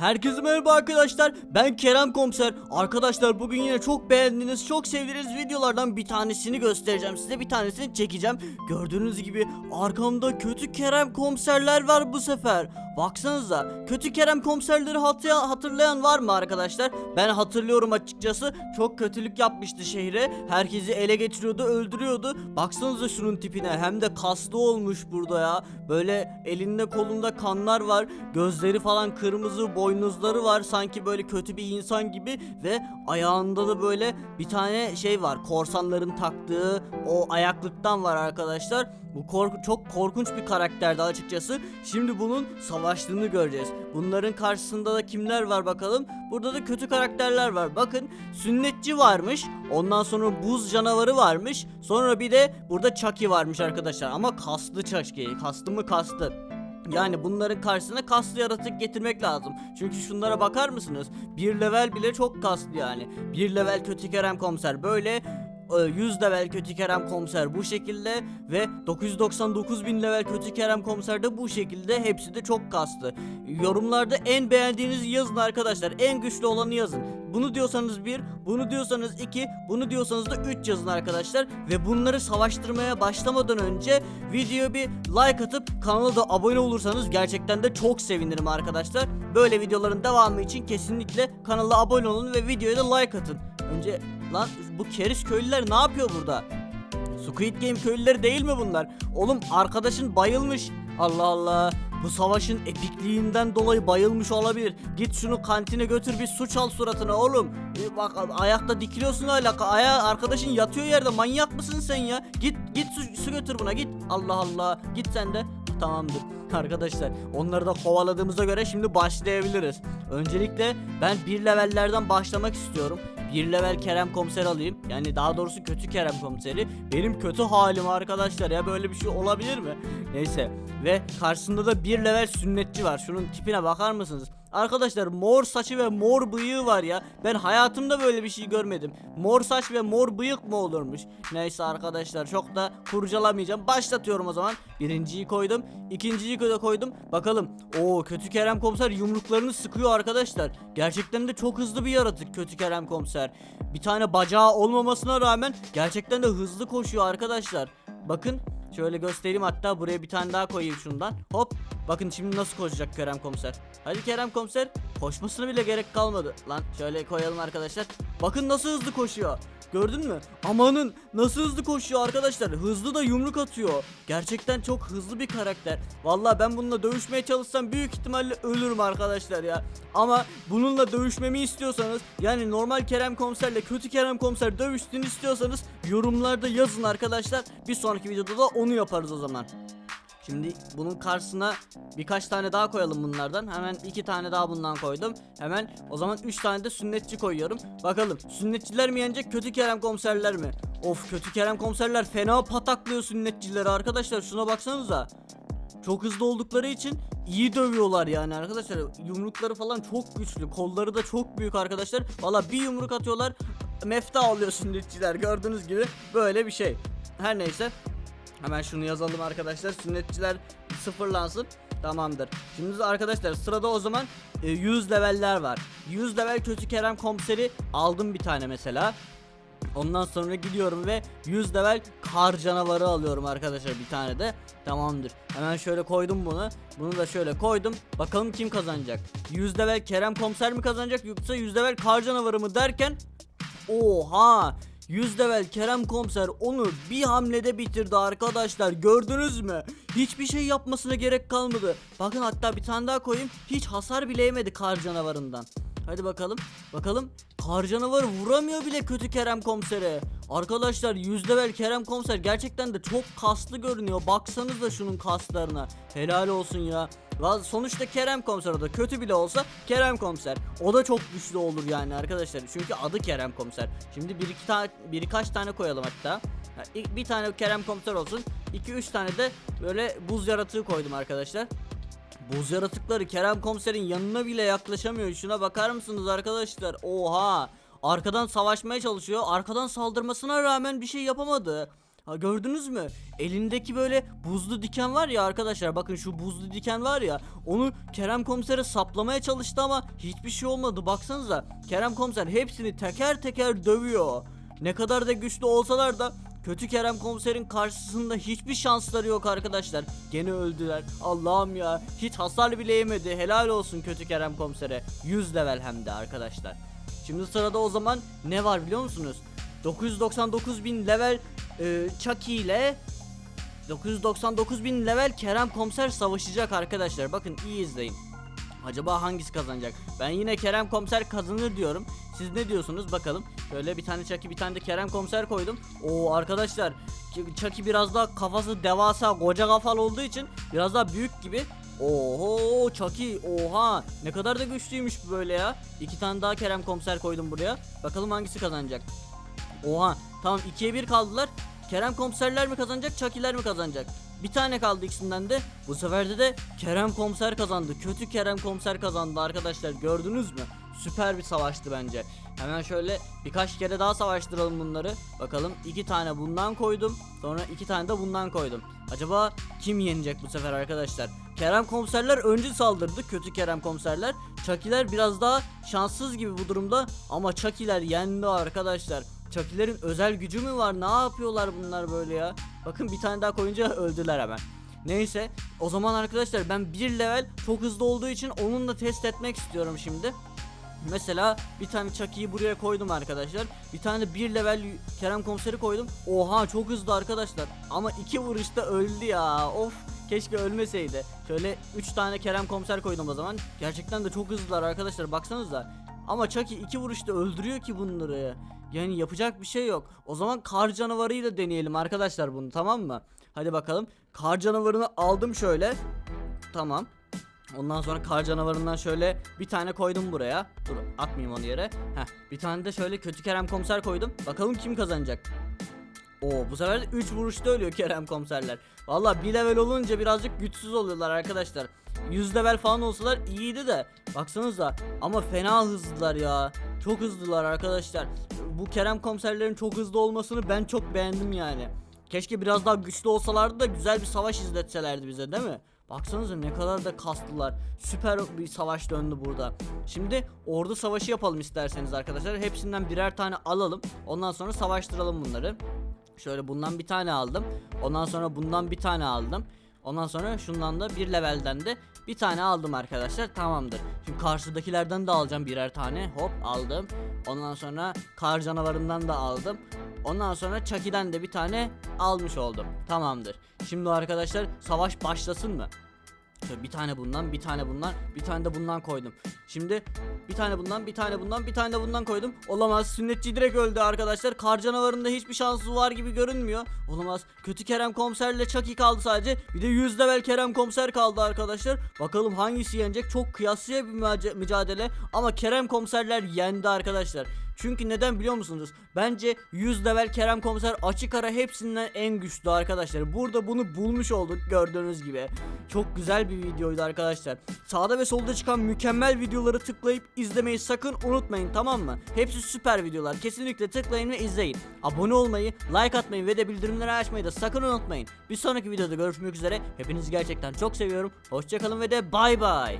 Herkese merhaba arkadaşlar. Ben Kerem Komiser. Arkadaşlar bugün yine çok beğendiğiniz, çok sevdiğiniz videolardan bir tanesini göstereceğim size. Bir tanesini çekeceğim. Gördüğünüz gibi arkamda kötü Kerem Komiserler var bu sefer. Baksanıza. Kötü Kerem Komiserleri hatı- hatırlayan var mı arkadaşlar? Ben hatırlıyorum açıkçası. Çok kötülük yapmıştı şehre. Herkesi ele geçiriyordu, öldürüyordu. Baksanıza şunun tipine. Hem de kaslı olmuş burada ya. Böyle elinde kolunda kanlar var. Gözleri falan kırmızı, boynuzları var. Sanki böyle kötü bir insan gibi ve ayağında da böyle bir tane şey var. Korsanların taktığı o ayaklıktan var arkadaşlar. Bu korku çok korkunç bir karakterdi açıkçası. Şimdi bunun savaştığını göreceğiz. Bunların karşısında da kimler var bakalım. Burada da kötü karakterler var. Bakın sünnetçi varmış. Ondan sonra buz canavarı varmış. Sonra bir de burada Chucky varmış arkadaşlar. Ama kaslı Chucky. Kaslı mı kaslı? Yani bunların karşısına kaslı yaratık getirmek lazım. Çünkü şunlara bakar mısınız? Bir level bile çok kaslı yani. Bir level kötü Kerem komiser böyle 100 level kötü Kerem komiser bu şekilde ve 999 bin level kötü Kerem komiser de bu şekilde hepsi de çok kaslı. Yorumlarda en beğendiğinizi yazın arkadaşlar. En güçlü olanı yazın. Bunu diyorsanız 1, bunu diyorsanız 2, bunu diyorsanız da 3 yazın arkadaşlar. Ve bunları savaştırmaya başlamadan önce videoya bir like atıp kanala da abone olursanız gerçekten de çok sevinirim arkadaşlar. Böyle videoların devamı için kesinlikle kanala abone olun ve videoya da like atın. Önce lan bu keriz köylüler ne yapıyor burada? Squid Game köylüleri değil mi bunlar? Oğlum arkadaşın bayılmış. Allah Allah. Bu savaşın epikliğinden dolayı bayılmış olabilir. Git şunu kantine götür bir su çal suratına oğlum. Ee, bak ayakta dikiliyorsun hala. Aya arkadaşın yatıyor yerde. Manyak mısın sen ya? Git git su, su götür buna git. Allah Allah. Git sen de. Tamamdır. Arkadaşlar onları da kovaladığımıza göre şimdi başlayabiliriz. Öncelikle ben bir levellerden başlamak istiyorum. Bir level Kerem komiser alayım. Yani daha doğrusu kötü Kerem komiseri. Benim kötü halim arkadaşlar ya böyle bir şey olabilir mi? Neyse ve karşısında da bir level sünnetçi var. Şunun tipine bakar mısınız? Arkadaşlar mor saçı ve mor bıyığı var ya. Ben hayatımda böyle bir şey görmedim. Mor saç ve mor bıyık mı olurmuş? Neyse arkadaşlar çok da kurcalamayacağım. Başlatıyorum o zaman. Birinciyi koydum. ikinciyi de koydum. Bakalım. Oo kötü Kerem komiser yumruklarını sıkıyor arkadaşlar. Gerçekten de çok hızlı bir yaratık kötü Kerem komiser. Bir tane bacağı olmamasına rağmen gerçekten de hızlı koşuyor arkadaşlar. Bakın Şöyle göstereyim hatta buraya bir tane daha koyayım şundan. Hop. Bakın şimdi nasıl koşacak Kerem komiser. Hadi Kerem komiser. Koşmasına bile gerek kalmadı. Lan şöyle koyalım arkadaşlar. Bakın nasıl hızlı koşuyor. Gördün mü? Amanın nasıl hızlı koşuyor arkadaşlar. Hızlı da yumruk atıyor. Gerçekten çok hızlı bir karakter. Vallahi ben bununla dövüşmeye çalışsam büyük ihtimalle ölürüm arkadaşlar ya. Ama bununla dövüşmemi istiyorsanız yani normal Kerem komiserle kötü Kerem komiser dövüştüğünü istiyorsanız yorumlarda yazın arkadaşlar. Bir sonraki videoda da onu yaparız o zaman. Şimdi bunun karşısına birkaç tane daha koyalım bunlardan. Hemen iki tane daha bundan koydum. Hemen o zaman üç tane de sünnetçi koyuyorum. Bakalım sünnetçiler mi yenecek kötü Kerem komiserler mi? Of kötü Kerem komiserler fena pataklıyor sünnetçileri arkadaşlar şuna baksanıza. Çok hızlı oldukları için iyi dövüyorlar yani arkadaşlar. Yumrukları falan çok güçlü. Kolları da çok büyük arkadaşlar. Valla bir yumruk atıyorlar. Mefta oluyor sünnetçiler. Gördüğünüz gibi böyle bir şey. Her neyse. Hemen şunu yazalım arkadaşlar. Sünnetçiler sıfırlansın. Tamamdır. Şimdi arkadaşlar sırada o zaman e, 100 leveller var. 100 level kötü Kerem komiseri aldım bir tane mesela. Ondan sonra gidiyorum ve 100 level kar canavarı alıyorum arkadaşlar bir tane de. Tamamdır. Hemen şöyle koydum bunu. Bunu da şöyle koydum. Bakalım kim kazanacak? 100 level Kerem komiser mi kazanacak yoksa 100 level kar canavarı mı derken Oha! 100 level Kerem komiser onu bir hamlede bitirdi arkadaşlar. Gördünüz mü? Hiçbir şey yapmasına gerek kalmadı. Bakın hatta bir tane daha koyayım. Hiç hasar bile yemedi kar canavarından. Hadi bakalım. Bakalım. Kar canavarı vuramıyor bile kötü Kerem komisere. Arkadaşlar 100 level Kerem komiser gerçekten de çok kaslı görünüyor. Baksanıza şunun kaslarına. Helal olsun ya. Sonuçta Kerem komiser o da kötü bile olsa Kerem komiser. O da çok güçlü olur yani arkadaşlar. Çünkü adı Kerem komiser. Şimdi bir iki tane birkaç tane koyalım hatta. Bir tane Kerem komiser olsun. 2 3 tane de böyle buz yaratığı koydum arkadaşlar. Buz yaratıkları Kerem komiserin yanına bile yaklaşamıyor. Şuna bakar mısınız arkadaşlar? Oha! Arkadan savaşmaya çalışıyor. Arkadan saldırmasına rağmen bir şey yapamadı. Ha, gördünüz mü? Elindeki böyle buzlu diken var ya arkadaşlar bakın şu buzlu diken var ya onu Kerem komisere saplamaya çalıştı ama hiçbir şey olmadı baksanıza. Kerem komiser hepsini teker teker dövüyor. Ne kadar da güçlü olsalar da Kötü Kerem komiserin karşısında hiçbir şansları yok arkadaşlar. Gene öldüler. Allah'ım ya. Hiç hasar bile yemedi. Helal olsun kötü Kerem komisere. 100 level hem de arkadaşlar. Şimdi sırada o zaman ne var biliyor musunuz? 999 bin level e, Chucky ile 999 bin level Kerem komiser savaşacak arkadaşlar. Bakın iyi izleyin. Acaba hangisi kazanacak? Ben yine Kerem komiser kazanır diyorum. Siz ne diyorsunuz bakalım. Şöyle bir tane Chucky bir tane de Kerem komiser koydum. Oo arkadaşlar Chucky biraz daha kafası devasa koca kafalı olduğu için biraz daha büyük gibi. Oho Chucky oha ne kadar da güçlüymüş böyle ya. İki tane daha Kerem komiser koydum buraya. Bakalım hangisi kazanacak. Oha tamam ikiye bir kaldılar. Kerem komiserler mi kazanacak Chucky'ler mi kazanacak? Bir tane kaldı ikisinden de. Bu sefer de de Kerem komiser kazandı. Kötü Kerem komiser kazandı arkadaşlar gördünüz mü? Süper bir savaştı bence. Hemen şöyle birkaç kere daha savaştıralım bunları. Bakalım iki tane bundan koydum. Sonra iki tane de bundan koydum. Acaba kim yenecek bu sefer arkadaşlar? Kerem komiserler önce saldırdı. Kötü Kerem komiserler. Chucky'ler biraz daha şanssız gibi bu durumda. Ama Chucky'ler yendi arkadaşlar. Chucky'lerin özel gücü mü var? Ne yapıyorlar bunlar böyle ya? Bakın bir tane daha koyunca öldüler hemen. Neyse o zaman arkadaşlar ben bir level çok hızlı olduğu için onun da test etmek istiyorum şimdi. Mesela bir tane Chucky'yi buraya koydum arkadaşlar. Bir tane de bir level Kerem komiseri koydum. Oha çok hızlı arkadaşlar. Ama iki vuruşta öldü ya. Of keşke ölmeseydi. Şöyle 3 tane Kerem komiser koydum o zaman. Gerçekten de çok hızlılar arkadaşlar baksanıza. Ama Chucky iki vuruşta öldürüyor ki bunları. Yani yapacak bir şey yok. O zaman kar canavarıyla deneyelim arkadaşlar bunu tamam mı? Hadi bakalım. Kar canavarını aldım şöyle. Tamam. Ondan sonra kar canavarından şöyle bir tane koydum buraya. Dur atmayayım onu yere. Heh, bir tane de şöyle kötü Kerem komiser koydum. Bakalım kim kazanacak. Oo bu sefer de 3 vuruşta ölüyor Kerem komiserler. Valla bir level olunca birazcık güçsüz oluyorlar arkadaşlar. 100 level falan olsalar iyiydi de. Baksanıza ama fena hızlılar ya. Çok hızlılar arkadaşlar. Bu Kerem komiserlerin çok hızlı olmasını ben çok beğendim yani. Keşke biraz daha güçlü olsalardı da güzel bir savaş izletselerdi bize değil mi? Baksanıza ne kadar da kastılar. Süper bir savaş döndü burada. Şimdi ordu savaşı yapalım isterseniz arkadaşlar. Hepsinden birer tane alalım. Ondan sonra savaştıralım bunları. Şöyle bundan bir tane aldım. Ondan sonra bundan bir tane aldım. Ondan sonra şundan da bir levelden de bir tane aldım arkadaşlar. Tamamdır. Şimdi karşıdakilerden de alacağım birer tane. Hop aldım. Ondan sonra kar canavarından da aldım. Ondan sonra Chucky'den de bir tane almış oldum. Tamamdır. Şimdi arkadaşlar savaş başlasın mı? Şöyle bir tane bundan, bir tane bundan, bir tane de bundan koydum. Şimdi bir tane bundan, bir tane bundan, bir tane de bundan koydum. Olamaz. Sünnetçi direkt öldü arkadaşlar. Kar canavarında hiçbir şansı var gibi görünmüyor. Olamaz. Kötü Kerem komiserle Chucky kaldı sadece. Bir de 100 level Kerem komiser kaldı arkadaşlar. Bakalım hangisi yenecek? Çok kıyasıya bir müca- mücadele. Ama Kerem komiserler yendi arkadaşlar. Çünkü neden biliyor musunuz? Bence 100 level Kerem komiser açık ara hepsinden en güçlü arkadaşlar. Burada bunu bulmuş olduk gördüğünüz gibi. Çok güzel bir videoydu arkadaşlar. Sağda ve solda çıkan mükemmel videoları tıklayıp izlemeyi sakın unutmayın tamam mı? Hepsi süper videolar. Kesinlikle tıklayın ve izleyin. Abone olmayı, like atmayı ve de bildirimleri açmayı da sakın unutmayın. Bir sonraki videoda görüşmek üzere. Hepinizi gerçekten çok seviyorum. Hoşçakalın ve de bay bay.